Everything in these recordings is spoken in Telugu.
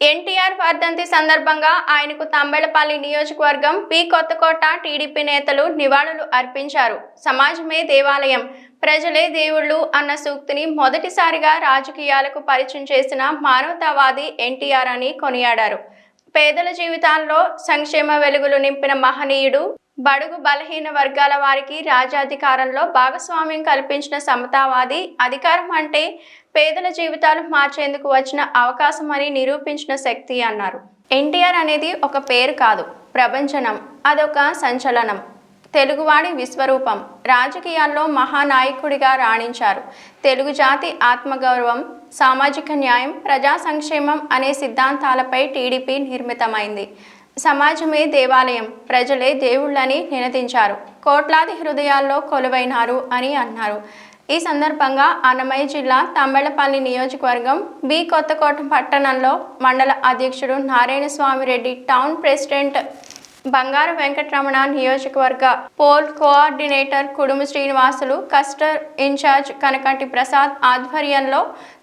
ఎన్టీఆర్ వర్ధంతి సందర్భంగా ఆయనకు తంబెళపల్లి నియోజకవర్గం పి కొత్తకోట టీడీపీ నేతలు నివాళులు అర్పించారు. సమాజమే దేవాలయం. ప్రజలే దేవుళ్ళు అన్న సూక్తిని మొదటిసారిగా రాజకీయాలకు పరిచయం చేసిన మానవతావాది ఎన్టీఆర్ అని కొనియాడారు. పేదల జీవితాల్లో సంక్షేమ వెలుగులు నింపిన మహనీయుడు బడుగు బలహీన వర్గాల వారికి రాజ్యాధికారంలో భాగస్వామ్యం కల్పించిన సమతావాది అధికారం అంటే పేదల జీవితాలు మార్చేందుకు వచ్చిన అవకాశం అని నిరూపించిన శక్తి అన్నారు. ఎన్టీఆర్ అనేది ఒక పేరు కాదు ప్రపంచనం అదొక సంచలనం. తెలుగువాడి విశ్వరూపం. రాజకీయాల్లో మహానాయకుడిగా రాణించారు. తెలుగు జాతి ఆత్మగౌరవం సామాజిక న్యాయం ప్రజా సంక్షేమం అనే సిద్ధాంతాలపై టీడీపీ నిర్మితమైంది. సమాజమే దేవాలయం. ప్రజలే దేవుళ్ళని నినదించారు. కోట్లాది హృదయాల్లో కొలువైనారు అని అన్నారు. ఈ సందర్భంగా అన్నమయ్య జిల్లా తంబెళపల్లి నియోజకవర్గం బి కొత్తకోట పట్టణంలో మండల అధ్యక్షుడు నారాయణ స్వామిరెడ్డి టౌన్ ప్రెసిడెంట్ బంగారు వెంకటరమణ నియోజకవర్గ poll coordinator Kudumu Srinivasulu cluster incharge Kanakanti Prasad ఆధ్వర్యంలో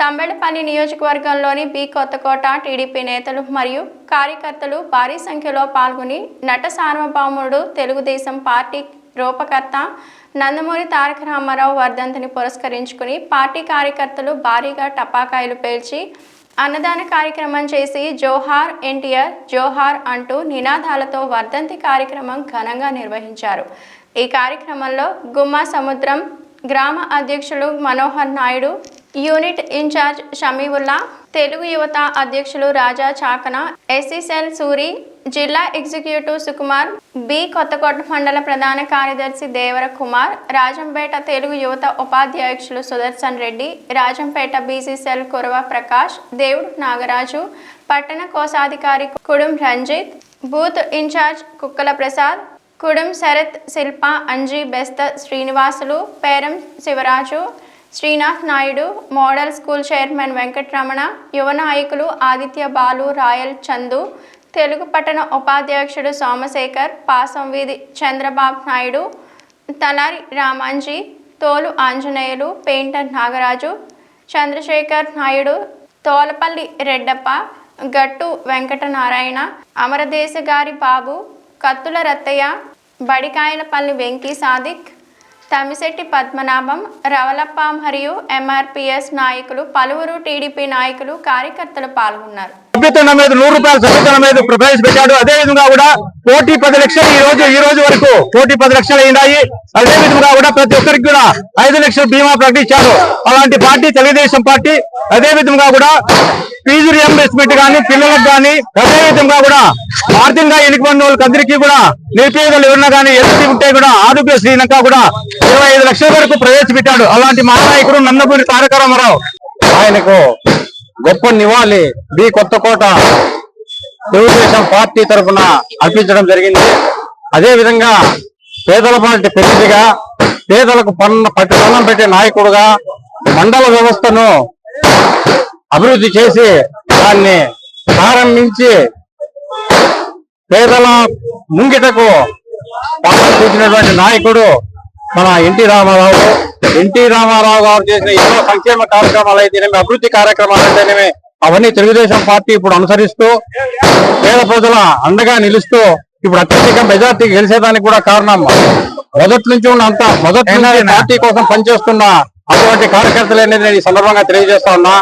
తంబెళపల్లి నియోజకవర్గంలోని బి కొత్తకోట టీడీపీ నేతలు మరియు కార్యకర్తలు భారీ సంఖ్యలో పాల్గొని నట సార్వభౌముడు తెలుగుదేశం పార్టీ రూపకర్త నందమూరి తారక రామారావు వర్ధంతిని పురస్కరించుకుని పార్టీ కార్యకర్తలు భారీగా టపాకాయలు పేల్చి అన్నదాన కార్యక్రమం చేసి జోహార్ ఎన్టీఆర్ జోహార్ అంటూ నినాదాలతో వర్ధంతి కార్యక్రమం ఘనంగా నిర్వహించారు. ఈ కార్యక్రమంలో గుమ్మా సముద్రం గ్రామ అధ్యక్షులు మనోహర్ నాయుడు యూనిట్ ఇన్ఛార్జ్ షమీవుల్లా తెలుగు యువత అధ్యక్షులు రాజా చాకన ఎస్సీసెల్ సూరి జిల్లా ఎగ్జిక్యూటివ్ సుకుమార్ బి కొత్తకోట మండల ప్రధాన కార్యదర్శి దేవర కుమార్ రాజంపేట తెలుగు యువత ఉపాధ్యక్షులు సుదర్శన్ రెడ్డి రాజంపేట బీసీసెల్ కురవ ప్రకాష్ దేవుడు నాగరాజు పట్టణ కోశాధికారి Kudum Ranjith booth incharge Kukkala Prasad Kudum Sarath Shilpa Anji Bestha Srinivasulu Peram Sivaraju Srinath Naidu model school chairman Venkataramana యువ నాయకులు ఆదిత్య బాలు రాయల్ చందు తెలుగు పట్టణ ఉపాధ్యక్షుడు సోమశేఖర్ పాసం వీధి చంద్రబాబు నాయుడు తలారి రామాంజీ తోలు ఆంజనేయులు పెయింటర్ నాగరాజు చంద్రశేఖర్ నాయుడు తోలపల్లి రెడ్డప్ప గట్టు వెంకటనారాయణ అమరదేశ గారి బాబు కత్తుల రత్తయ్య బడికాయలపల్లి వెంకీ సాదిక్ తమిశెట్టి పద్మనాభం రవలప్ప మరియు ఎంఆర్పిఎస్ నాయకులు పలువురు టీడీపీ నాయకులు కార్యకర్తలు పాల్గొన్నారు. సభ్యత్వం మీద నూరు రూపాయల సభ్యత్వం మీద ప్రవేశపెట్టాడు అదే విధంగా కూడా కోటి పది లక్షలు ఈ రోజు ఈ రోజు వరకు కోటి పది లక్షలు అయినాయి అదే విధంగా కూడా ప్రతి ఒక్కరికి కూడా ఐదు లక్షల బీమా ప్రకటించారు. అలాంటి పార్టీ తెలుగుదేశం పార్టీ. అదే విధంగా కూడా ఫీజు రియంబర్స్మెంట్ గానీ పిల్లలకు గానీ అదే విధంగా కూడా ఆర్థికంగా ఎన్నికబడిన వాళ్ళకి అందరికీ కూడా నిరుపేదలు ఎవరన్నా కానీ ఎదుటి ఉంటే కూడా ఆరోగ్యశ్రీనంగా కూడా ఇరవై ఐదు లక్షల వరకు ప్రవేశపెట్టాడు. అలాంటి మహానాయకుడు నందమూరి తారక రామారావు ఆయనకు గొప్ప నివాళి. బి కొత్తకోట తెలుగుదేశం పార్టీ తరఫున అర్పించడం జరిగింది. అదే విధంగా పేదల పార్టీ ప్రతినిధిగా పేదలకు పన్న పన్నం పెట్టే నాయకుడుగా మండల వ్యవస్థను అభివృద్ధి చేసి దాన్ని ప్రారంభించి పేదల ముంగిటకు పాలన చూసినటువంటి నాయకుడు మన ఎన్టీ రామారావు. ఎన్టీ రామారావు గారు చేసిన ఎన్నో సంక్షేమ కార్యక్రమాలు అయితేనేమి అభివృద్ధి కార్యక్రమాలు అయితేనేమి అవన్నీ తెలుగుదేశం పార్టీ ఇప్పుడు అనుసరిస్తూ పేద ప్రజల అండగా నిలుస్తూ ఇప్పుడు అత్యధిక మెజార్టీ గెలిచేదానికి కూడా కారణం మొదటి నుంచి ఉన్న అంత మొదటి పార్టీ కోసం పనిచేస్తున్న అటువంటి కార్యకర్తలు అనేది నేను ఈ సందర్భంగా తెలియజేస్తా ఉన్నా.